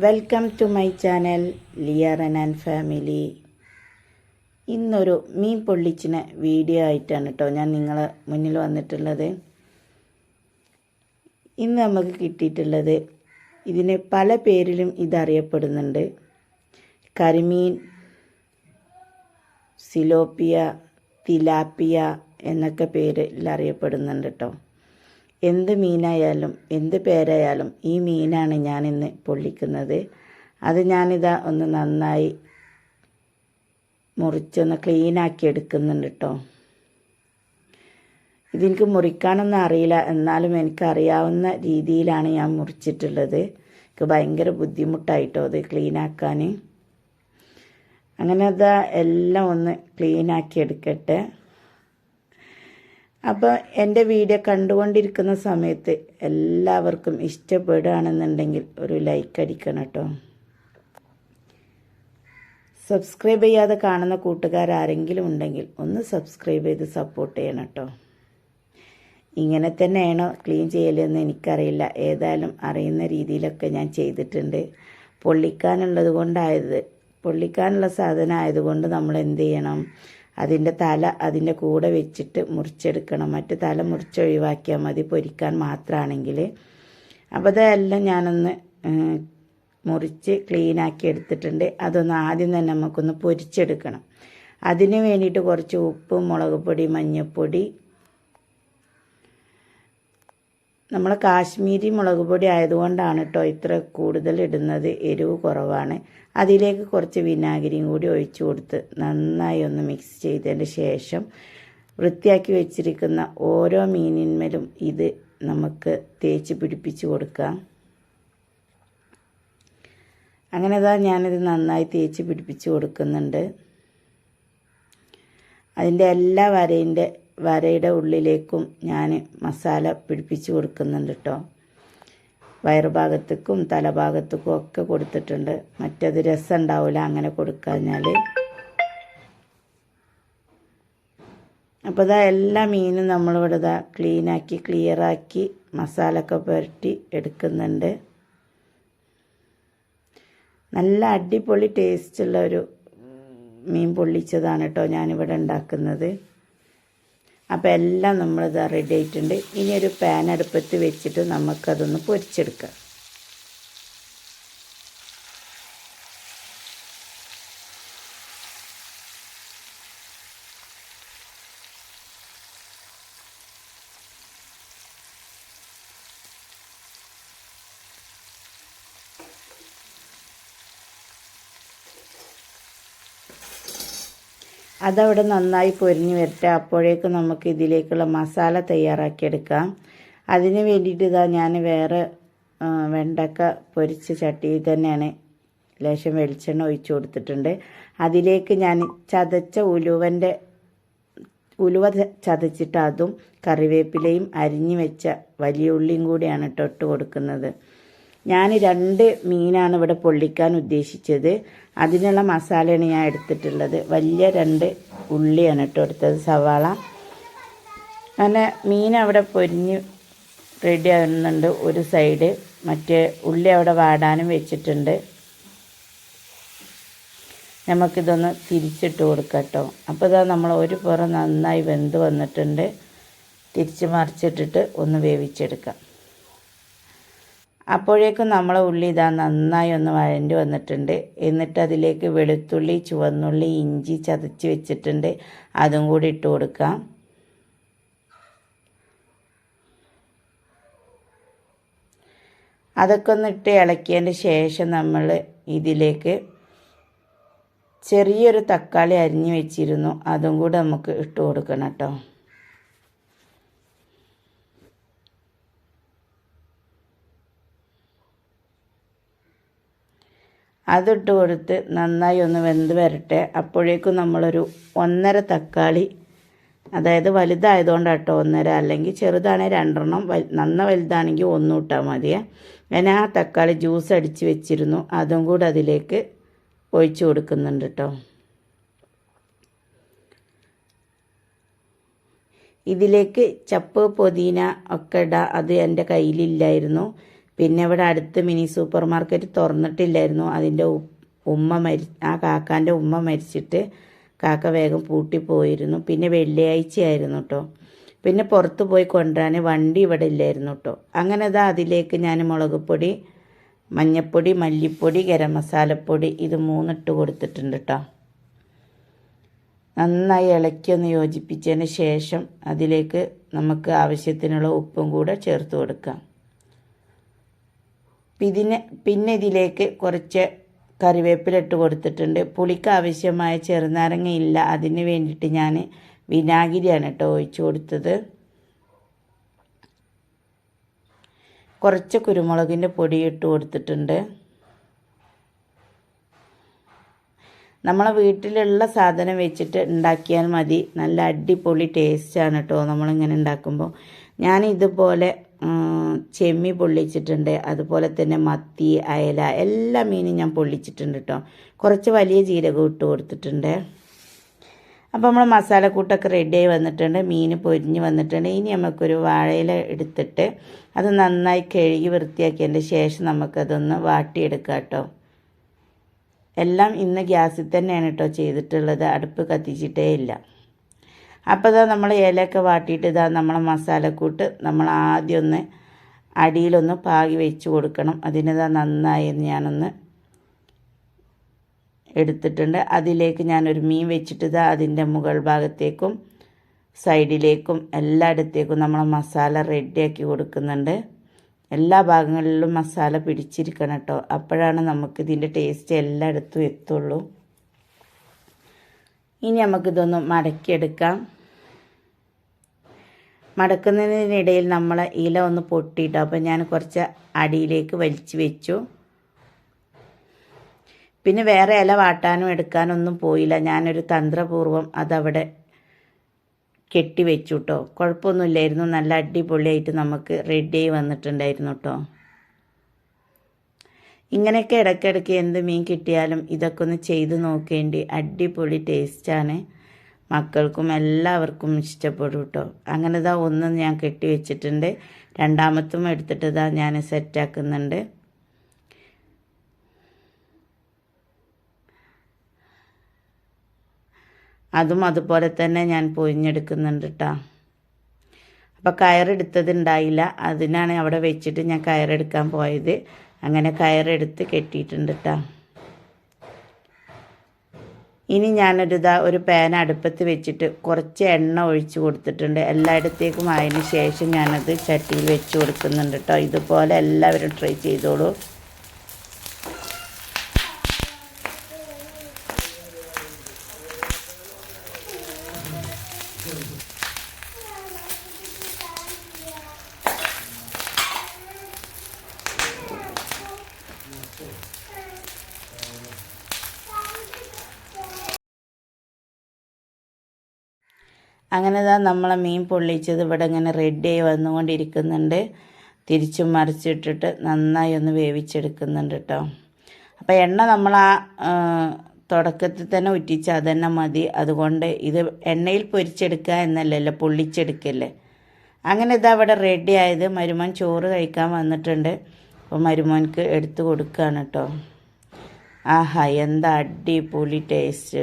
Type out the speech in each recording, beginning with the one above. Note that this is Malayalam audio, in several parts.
വെൽക്കം ടു മൈ ചാനൽ ലിയറൻ ആൻഡ് ഫാമിലി ഇന്നൊരു മീൻ പൊള്ളിച്ചിന് വീഡിയോ ആയിട്ടാണ് കേട്ടോ ഞാൻ നിങ്ങളെ മുന്നിൽ വന്നിട്ടുള്ളത്. ഇന്ന് നമുക്ക് കിട്ടിയിട്ടുള്ളത് ഇതിന് പല പേരിലും ഇതറിയപ്പെടുന്നുണ്ട്. കരിമീൻ സിലോപ്പിയ തിലാപ്പിയ എന്നൊക്കെ പേരിൽ അറിയപ്പെടുന്നുണ്ട് കേട്ടോ എന്ത് മീനായാലും എന്ത് പേരായാലും ഈ മീനാണ് ഞാനിന്ന് പൊള്ളിക്കുന്നത്. അത് ഞാനിതാ ഒന്ന് നന്നായി മുറിച്ചൊന്ന് ക്ലീനാക്കി എടുക്കുന്നുണ്ട് കേട്ടോ ഇതെനിക്ക് മുറിക്കാനൊന്നും അറിയില്ല. എന്നാലും എനിക്കറിയാവുന്ന രീതിയിലാണ് ഞാൻ മുറിച്ചിട്ടുള്ളത്. എനിക്ക് ഭയങ്കര ബുദ്ധിമുട്ടായിട്ടോ അത് ക്ലീനാക്കാൻ അങ്ങനെ അതാ എല്ലാം ഒന്ന് ക്ലീനാക്കി എടുക്കട്ടെ. അപ്പോൾ എന്റെ വീഡിയോ കണ്ടുകൊണ്ടിരിക്കുന്ന സമയത്ത് എല്ലാവർക്കും ഇഷ്ടപ്പെടുകയാണെന്നുണ്ടെങ്കിൽ ഒരു ലൈക്ക് അടിക്കണം കേട്ടോ. സബ്സ്ക്രൈബ് ചെയ്യാതെ കാണുന്ന കൂട്ടുകാരാരെങ്കിലും ഉണ്ടെങ്കിൽ ഒന്ന് സബ്സ്ക്രൈബ് ചെയ്ത് സപ്പോർട്ട് ചെയ്യണം കേട്ടോ. ഇങ്ങനെ തന്നെയാണോ ക്ലീൻ ചെയ്യലെന്ന് എനിക്കറിയില്ല. ഏതായാലും അറിയുന്ന രീതിയിലൊക്കെ ഞാൻ ചെയ്തിട്ടുണ്ട്. പൊള്ളിക്കാനുള്ളത് കൊണ്ടായത് പൊള്ളിക്കാനുള്ള സാധനം ആയതുകൊണ്ട് നമ്മൾ എന്ത് ചെയ്യണം? അതിന്റെ തല അതിന്റെ കൂടെ വെച്ചിട്ട് മുറിച്ചെടുക്കണം. മറ്റ് തല മുറിച്ചൊഴിവാക്കിയാൽ മതി പൊരിക്കാൻ മാത്രമാണെങ്കിൽ അപ്പോൾ അതെല്ലാം ഞാനൊന്ന് മുറിച്ച് ക്ലീനാക്കി എടുത്തിട്ടുണ്ട്. അതൊന്ന് ആദ്യം തന്നെ നമുക്കൊന്ന് പൊരിച്ചെടുക്കണം. അതിന് വേണ്ടിയിട്ട് കുറച്ച് ഉപ്പ് മുളക് പൊടി മഞ്ഞൾപ്പൊടി നമ്മൾ കാശ്മീരി മുളക് പൊടി ആയതുകൊണ്ടാണ് കേട്ടോ ഇത്ര കൂടുതൽ ഇടുന്നത്. എരിവ് കുറവാണ്. അതിലേക്ക് കുറച്ച് വിനാഗിരിയും കൂടി ഒഴിച്ചു കൊടുത്ത് നന്നായി ഒന്ന് മിക്സ് ചെയ്തതിന് ശേഷം വൃത്തിയാക്കി വെച്ചിരിക്കുന്ന ഓരോ മീനിന്മേലും ഇത് നമുക്ക് തേച്ച് പിടിപ്പിച്ച് കൊടുക്കാം. അങ്ങനെ ഇതാ ഞാനിത് നന്നായി തേച്ച് പിടിപ്പിച്ച് കൊടുക്കുന്നുണ്ട്. അതിന്റെ എല്ലാ വരയിന്റെ വരയുടെ ഉള്ളിലേക്കും ഞാൻ മസാല പിടിപ്പിച്ച് കൊടുക്കുന്നുണ്ട് കേട്ടോ വയറുഭാഗത്തേക്കും തലഭാഗത്തേക്കും ഒക്കെ കൊടുത്തിട്ടുണ്ട്. മറ്റത് രസം ഉണ്ടാവില്ല അങ്ങനെ കൊടുക്കഴിഞ്ഞാൽ അപ്പോൾ ഇതാ എല്ലാ മീനും നമ്മളിവിടെ ഇതാ ക്ലീനാക്കി ക്ലിയറാക്കി മസാല ഒക്കെ പുരട്ടി എടുക്കുന്നുണ്ട്. നല്ല അടിപൊളി ടേസ്റ്റുള്ള ഒരു മീൻ പൊള്ളിച്ചതാണ് കേട്ടോ ഞാനിവിടെ ഉണ്ടാക്കുന്നത്. അപ്പോൾ എല്ലാം നമ്മളിത് റെഡി ആയിട്ടുണ്ട്. ഇനി ഒരു പാൻ അടുപ്പത്ത് വെച്ചിട്ട് നമുക്കതൊന്ന് പൊരിച്ചെടുക്കാം. അതവിടെ നന്നായി പൊരിഞ്ഞ് വരട്ടെ. അപ്പോഴേക്കും നമുക്ക് ഇതിലേക്കുള്ള മസാല തയ്യാറാക്കിയെടുക്കാം. അതിന് വേണ്ടിയിട്ട് ഇതാ ഞാൻ വേറെ വെണ്ടക്ക പൊരിച്ച ചട്ടിയിൽ തന്നെയാണ് ലേശം വെളിച്ചെണ്ണ ഒഴിച്ചു കൊടുത്തിട്ടുണ്ട്. അതിലേക്ക് ഞാൻ ചതച്ച ഉലുവന്റെ ഉലുവ ചതച്ചിട്ട് അതും കറിവേപ്പിലയും അരിഞ്ഞു വെച്ച വലിയ ഉള്ളിയും കൂടിയാണ് ഇട്ടൊട്ട് ഇട്ട് കൊടുക്കുന്നത്. ഞാൻ രണ്ട് മീനാണ് ഇവിടെ പൊള്ളിക്കാൻ ഉദ്ദേശിച്ചത്. അതിനുള്ള മസാലയാണ് ഞാൻ എടുത്തിട്ടുള്ളത്. വലിയ രണ്ട് ഉള്ളിയാണ് കേട്ടോ എടുത്തത് സവാള. അങ്ങനെ മീൻ അവിടെ പൊരിഞ്ഞ് റെഡി ആകുന്നുണ്ട് ഒരു സൈഡ് മറ്റേ ഉള്ളി അവിടെ വാടാനും വെച്ചിട്ടുണ്ട്. നമുക്കിതൊന്ന് തിരിച്ചിട്ട് കൊടുക്കാം കേട്ടോ. അപ്പോൾ ഇതാ നമ്മൾ ഒരു പുറം നന്നായി വെന്ത് വന്നിട്ടുണ്ട്. തിരിച്ച് മറിച്ചിട്ടിട്ട് ഒന്ന് വേവിച്ചെടുക്കാം. അപ്പോഴേക്കും നമ്മളെ ഉള്ളി ഇതാ നന്നായി ഒന്ന് വഴണ്ടി വന്നിട്ടുണ്ട്. എന്നിട്ട് അതിലേക്ക് വെളുത്തുള്ളി ചുവന്നുള്ളി ഇഞ്ചി ചതച്ച് വെച്ചിട്ടുണ്ട്. അതും കൂടി ഇട്ട് കൊടുക്കാം. അതൊക്കെ ഒന്ന് ഇട്ട് ഇളക്കിയതിന്റെ ശേഷം നമ്മൾ ഇതിലേക്ക് ചെറിയൊരു തക്കാളി അരിഞ്ഞു വെച്ചിരുന്നു. അതും കൂടെ നമുക്ക് ഇട്ട് കൊടുക്കണം കേട്ടോ. അതിട്ട് കൊടുത്ത് നന്നായി ഒന്ന് വെന്ത് വരട്ടെ. അപ്പോഴേക്കും നമ്മളൊരു ഒന്നര തക്കാളി അതായത് വലുതായതുകൊണ്ടാണ് കേട്ടോ ഒന്നര അല്ലെങ്കിൽ ചെറുതാണെങ്കിൽ രണ്ടെണ്ണം നന്ന വലുതാണെങ്കിൽ ഒന്നും ഇട്ടാൽ മതിയേ. ഞാൻ ആ തക്കാളി ജ്യൂസ് അടിച്ച് വെച്ചിരുന്നു. അതും കൂടെ അതിലേക്ക് ഒഴിച്ചു കൊടുക്കുന്നുണ്ട് കേട്ടോ ഇതിലേക്ക് ചപ്പ് പൊതീന ഒക്കെ ഇടാം. അത് എന്റെ കയ്യിലില്ലായിരുന്നു. പിന്നെ ഇവിടെ അടുത്ത് മിനി സൂപ്പർ മാർക്കറ്റ് തുറന്നിട്ടില്ലായിരുന്നു. അതിന്റെ ഉമ്മ മരി ആ കാക്കാന്റെ ഉമ്മ മരിച്ചിട്ട് കാക്ക വേഗം പൂട്ടിപ്പോയിരുന്നു പിന്നെ വെള്ളിയാഴ്ചയായിരുന്നു കേട്ടോ പിന്നെ പുറത്ത് പോയി കൊണ്ടുവരാൻ വണ്ടി ഇവിടെ ഇല്ലായിരുന്നു കേട്ടോ അങ്ങനെ ഇതാ അതിലേക്ക് ഞാൻ മുളക് പൊടി മഞ്ഞൾപ്പൊടി മല്ലിപ്പൊടി ഗരം മസാലപ്പൊടി ഇത് മൂന്നിട്ട് കൊടുത്തിട്ടുണ്ട് കേട്ടോ നന്നായി ഇളക്കി ഒന്ന് യോജിപ്പിച്ചതിന് ശേഷം അതിലേക്ക് നമുക്ക് ആവശ്യത്തിനുള്ള ഉപ്പും കൂടെ ചേർത്ത് കൊടുക്കാം. ഇതിന് പിന്നെ ഇതിലേക്ക് കുറച്ച് കറിവേപ്പില ഇട്ട് കൊടുത്തിട്ടുണ്ട്. പുളിക്ക് ആവശ്യമായ ചെറുനാരങ്ങ ഇല്ല. അതിന് വേണ്ടിയിട്ട് ഞാൻ വിനാഗിരിയാണ് കേട്ടോ ഒഴിച്ചു കൊടുത്തത്. കുറച്ച് കുരുമുളകിന്റെ പൊടി ഇട്ട് കൊടുത്തിട്ടുണ്ട്. നമ്മളെ വീട്ടിലുള്ള സാധനം വെച്ചിട്ട് ഉണ്ടാക്കിയാൽ മതി. നല്ല അടിപൊളി ടേസ്റ്റാണ് കേട്ടോ നമ്മളിങ്ങനെ ഉണ്ടാക്കുമ്പോൾ. ഞാൻ ഇതുപോലെ ചെമ്മി പൊള്ളിച്ചിട്ടുണ്ട്. അതുപോലെ തന്നെ മത്തി അയല എല്ലാ മീനും ഞാൻ പൊള്ളിച്ചിട്ടുണ്ട് കേട്ടോ കുറച്ച് വലിയ ജീരകം ഇട്ട് കൊടുത്തിട്ടുണ്ട്. അപ്പോൾ നമ്മൾ മസാലക്കൂട്ടൊക്കെ റെഡിയായി വന്നിട്ടുണ്ട്. മീൻ പൊരിഞ്ഞ് വന്നിട്ടുണ്ട്. ഇനി നമുക്കൊരു വാഴയില എടുത്തിട്ട് അത് നന്നായി കഴുകി വൃത്തിയാക്കിയതിന്റെ ശേഷം നമുക്കതൊന്ന് വാട്ടിയെടുക്കാം കേട്ടോ എല്ലാം ഇന്ന് ഗ്യാസിൽ തന്നെയാണ് കേട്ടോ ചെയ്തിട്ടുള്ളത്. അടുപ്പ് കത്തിച്ചിട്ടേ ഇല്ല. അപ്പോൾ ഇതാ നമ്മൾ ഇലയൊക്കെ വാട്ടിയിട്ട് ഇതാ നമ്മളെ മസാലക്കൂട്ട് നമ്മൾ ആദ്യം ഒന്ന് അടിയിലൊന്ന് പാകി വെച്ച് കൊടുക്കണം. അതിനിതാ നന്നായി ഞാനൊന്ന് എടുത്തിട്ടുണ്ട്. അതിലേക്ക് ഞാനൊരു മീൻ വെച്ചിട്ട് ഇതാ അതിന്റെ മുകൾ ഭാഗത്തേക്കും സൈഡിലേക്കും എല്ലായിടത്തേക്കും നമ്മൾ മസാല റെഡിയാക്കി കൊടുക്കുന്നുണ്ട്. എല്ലാ ഭാഗങ്ങളിലും മസാല പിടിച്ചിരിക്കണം കേട്ടോ. അപ്പോഴാണ് നമുക്ക് ഇതിന്റെ ടേസ്റ്റ് എല്ലായിടത്തും എത്തുള്ളൂ. ഇനി നമുക്കിതൊന്ന് മടക്കിയെടുക്കാം. മടക്കുന്നതിനിടയിൽ നമ്മൾ ഇല ഒന്ന് പൊട്ടിയിട്ടു. അപ്പോൾ ഞാൻ കുറച്ച് അടിയിലേക്ക് വലിച്ചു വെച്ചു. പിന്നെ വേറെ ഇല വാട്ടാനും എടുക്കാനൊന്നും പോയില്ല. ഞാനൊരു തന്ത്രപൂർവം അതവിടെ കെട്ടി വെച്ചു കേട്ടോ. കുഴപ്പമൊന്നുമില്ലായിരുന്നു. നല്ല അടിപൊളിയായിട്ട് നമുക്ക് റെഡിയായി വന്നിട്ടുണ്ടായിരുന്നു കേട്ടോ. ഇങ്ങനെയൊക്കെ ഇടയ്ക്കിടയ്ക്ക് എന്ത് മീൻ കിട്ടിയാലും ഇതൊക്കെ ഒന്ന് ചെയ്ത് നോക്കേണ്ടി അടിപൊളി ടേസ്റ്റാണ് മക്കൾക്കും എല്ലാവർക്കും ഇഷ്ടപ്പെടും കേട്ടോ അങ്ങനെ ഇതാ ഒന്ന് ഞാൻ കെട്ടി വെച്ചിട്ടുണ്ട്. രണ്ടാമത്തും എടുത്തിട്ട് ഇതാ ഞാൻ സെറ്റാക്കുന്നുണ്ട് അതും അതുപോലെ തന്നെ ഞാൻ പൊഴിഞ്ഞെടുക്കുന്നുണ്ട് കേട്ടോ അപ്പോൾ കയറെടുത്തതുണ്ടായില്ല അതിനാണ് അവിടെ വെച്ചിട്ട് ഞാൻ കയറെടുക്കാൻ പോയത്. അങ്ങനെ കയറെടുത്ത് കെട്ടിയിട്ടുണ്ട് കേട്ടോ ഇനി ഞാനൊരു ഇതാ ഒരു പാൻ അടുപ്പത്ത് വെച്ചിട്ട് കുറച്ച് എണ്ണ ഒഴിച്ചു കൊടുത്തിട്ടുണ്ട്. എല്ലായിടത്തേക്കും ആയതിന് ശേഷം ഞാനത് ചട്ടിയിൽ വെച്ച് കൊടുക്കുന്നുണ്ട് കേട്ടോ ഇതുപോലെ എല്ലാവരും ട്രൈ ചെയ്തോളൂ. അങ്ങനെ ഇതാ നമ്മളെ മീൻ പൊള്ളിച്ചത് ഇവിടെ ഇങ്ങനെ റെഡിയായി വന്നുകൊണ്ടിരിക്കുന്നുണ്ട്. തിരിച്ചും മറിച്ചിട്ടിട്ട് നന്നായി ഒന്ന് വേവിച്ചെടുക്കുന്നുണ്ട് കേട്ടോ അപ്പോൾ എണ്ണ നമ്മൾ ആ തുടക്കത്തിൽ തന്നെ ഉറ്റിച്ച് അതന്നെ മതി. അതുകൊണ്ട് ഇത് എണ്ണയിൽ പൊരിച്ചെടുക്കുക എന്നല്ലല്ലോ പൊള്ളിച്ചെടുക്കല്ലേ. അങ്ങനെ ഇതാ ഇവിടെ റെഡി ആയത്. മരുമോൻ ചോറ് കഴിക്കാൻ വന്നിട്ടുണ്ട്. അപ്പോൾ മരുമോൻക്ക് എടുത്തു കൊടുക്കുകയാണ് കേട്ടോ ആഹാ എന്താ അടിപൊളി ടേസ്റ്റ്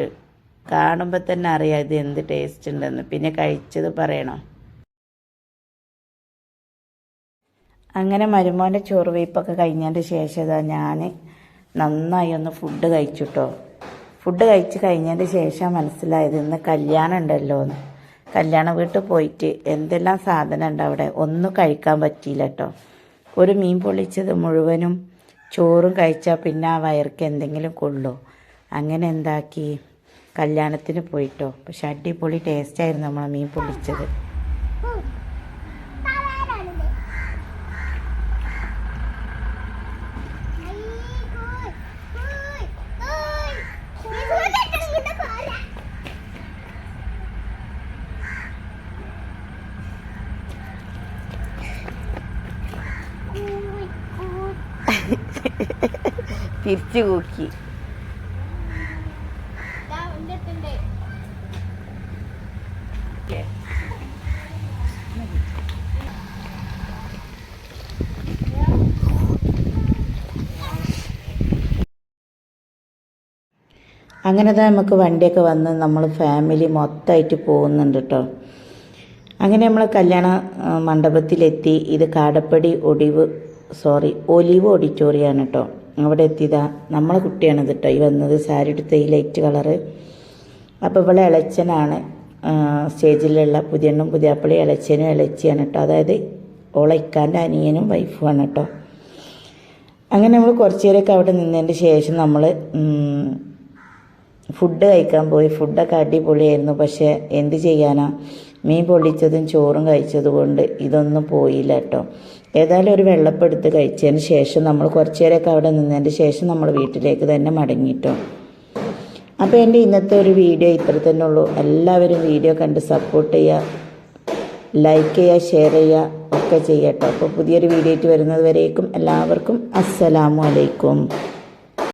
കാണുമ്പോൾ തന്നെ അറിയാം ഇത് എന്ത് ടേസ്റ്റ് ഉണ്ടെന്ന്. പിന്നെ കഴിച്ചത് പറയണോ? അങ്ങനെ മരുമോന്റെ ചോറ് വയ്പ്പൊക്കെ കഴിഞ്ഞതിന്റെ ശേഷം ഇതാ ഞാൻ നന്നായി ഒന്ന് ഫുഡ് കഴിച്ചു കേട്ടോ ഫുഡ് കഴിച്ച് കഴിഞ്ഞതിന്റെ ശേഷം മനസ്സിലായത് ഇന്ന് കല്യാണം ഉണ്ടല്ലോ എന്ന്. കല്യാണ വീട്ടിൽ പോയിട്ട് എന്തെല്ലാം സാധനം ഉണ്ട് അവിടെ? ഒന്നും കഴിക്കാൻ പറ്റിയില്ല കേട്ടോ ഒരു മീൻ പൊള്ളിച്ചത് മുഴുവനും ചോറും കഴിച്ചാൽ പിന്നെ ആ വയർക്ക് എന്തെങ്കിലും കൊള്ളൂ അങ്ങനെ എന്താക്കി? കല്യാണത്തിന് പോയിട്ടോ. പക്ഷെ അടിപൊളി ടേസ്റ്റായിരുന്നു നമ്മളെ മീൻ പൊള്ളിച്ചത്. തിരിച്ചു കൂക്കി. അങ്ങനെ തന്നെ നമുക്ക് വണ്ടിയൊക്കെ വന്ന് നമ്മൾ ഫാമിലി മൊത്തമായിട്ട് പോകുന്നുണ്ട് കേട്ടോ അങ്ങനെ നമ്മൾ കല്യാണ മണ്ഡപത്തിലെത്തി. ഇത് കാടപ്പടി ഒടിവ് സോറി ഒലിവ് ഓഡിറ്റോറിയമാണ് കേട്ടോ അവിടെ എത്തിയതാ നമ്മളെ കുട്ടിയാണ് കേട്ടോ ഈ വന്നത് സാരി എടുത്ത ഈ ലൈറ്റ് കളറ് അപ്പോൾ ഇവിടെ ഇളച്ചനാണ് സ്റ്റേജിലുള്ള പുതിയണ്ണും പുതിയാപ്പിളി ഇളച്ചനും ഇളച്ചിയാണ് കേട്ടോ അതായത് ഓളയിക്കാന്റെ അനിയനും വൈഫുമാണ് കേട്ടോ അങ്ങനെ നമ്മൾ കുറച്ച് നേരമൊക്കെ അവിടെ നിന്നതിന്റെ ശേഷം നമ്മൾ ഫുഡ് കഴിക്കാൻ പോയി ഫുഡൊക്കെ അടിപൊളിയായിരുന്നു. പക്ഷേ എന്ത് ചെയ്യാനാ? മീൻ പൊള്ളിച്ചതും ചോറും കഴിച്ചത് കൊണ്ട് ഇതൊന്നും പോയില്ല കേട്ടോ. ഏതായാലും ഒരു വെള്ളപ്പെടുത്ത് കഴിച്ചതിന് ശേഷം നമ്മൾ കുറച്ചു നേരമൊക്കെ അവിടെ നിന്നതിന്റെ ശേഷം നമ്മൾ വീട്ടിലേക്ക് തന്നെ മടങ്ങിയിട്ടോ അപ്പോൾ എന്റെ ഇന്നത്തെ ഒരു വീഡിയോ ഇത്ര തന്നെ ഉള്ളൂ. എല്ലാവരും വീഡിയോ കണ്ട് സപ്പോർട്ട് ചെയ്യുക ലൈക്ക് ചെയ്യുക ഷെയർ ചെയ്യുക ഒക്കെ ചെയ്യട്ടോ അപ്പോൾ പുതിയൊരു വീഡിയോ ആയിട്ട് വരുന്നത് വരേക്കും എല്ലാവർക്കും അസ്സലാമു അലൈക്കും.